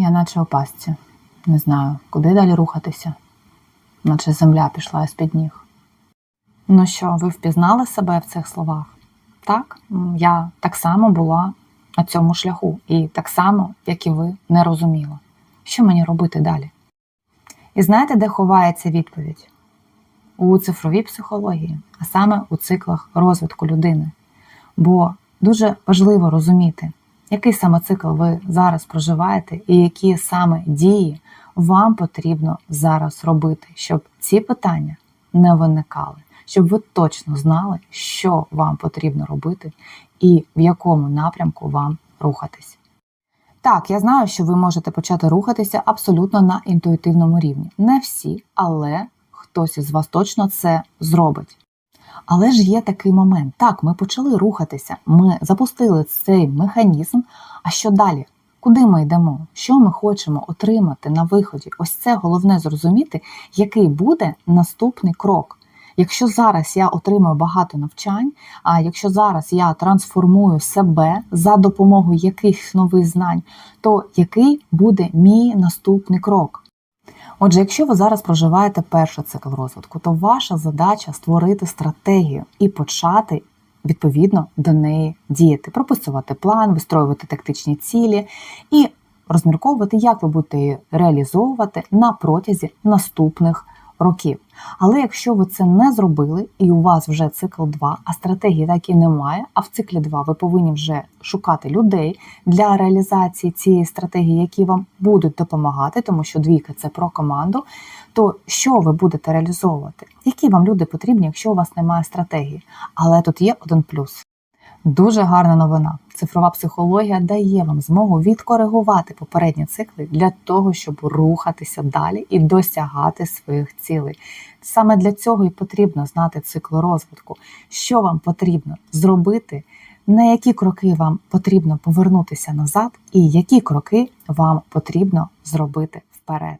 Я наче у пастці. Не знаю, куди далі рухатися, наче земля пішла з-під ніг. Ну що, ви впізнали себе в цих словах? Так, я так само була на цьому шляху, і так само, як і ви, не розуміла, що мені робити далі. І знаєте, де ховається відповідь? У цифровій психології, а саме у циклах розвитку людини. Бо дуже важливо розуміти, який саме цикл ви зараз проживаєте, і які саме дії вам потрібно зараз робити, щоб ці питання не виникали, щоб ви точно знали, що вам потрібно робити і в якому напрямку вам рухатись. Так, я знаю, що ви можете почати рухатися абсолютно на інтуїтивному рівні. Не всі, але хтось із вас точно це зробить. Але ж є такий момент. Так, ми почали рухатися, ми запустили цей механізм. А що далі? Куди ми йдемо? Що ми хочемо отримати на виході? Ось це головне зрозуміти, який буде наступний крок. Якщо зараз я отримую багато навчань, а якщо зараз я трансформую себе за допомогою якихось нових знань, то який буде мій наступний крок? Отже, якщо ви зараз проживаєте перший цикл розвитку, то ваша задача створити стратегію і почати відповідно до неї діяти, прописувати план, вистроювати тактичні цілі і розмірковувати, як ви будете її реалізовувати на протязі наступних років. Але якщо ви це не зробили, і у вас вже цикл 2, а стратегії так і немає, а в циклі 2 ви повинні вже шукати людей для реалізації цієї стратегії, які вам будуть допомагати, тому що двійка це про команду. То що ви будете реалізовувати? Які вам люди потрібні, якщо у вас немає стратегії? Але тут є один плюс. Дуже гарна новина. Цифрова психологія дає вам змогу відкоригувати попередні цикли для того, щоб рухатися далі і досягати своїх цілей. Саме для цього і потрібно знати цикл розвитку, що вам потрібно зробити, на які кроки вам потрібно повернутися назад, і які кроки вам потрібно зробити вперед.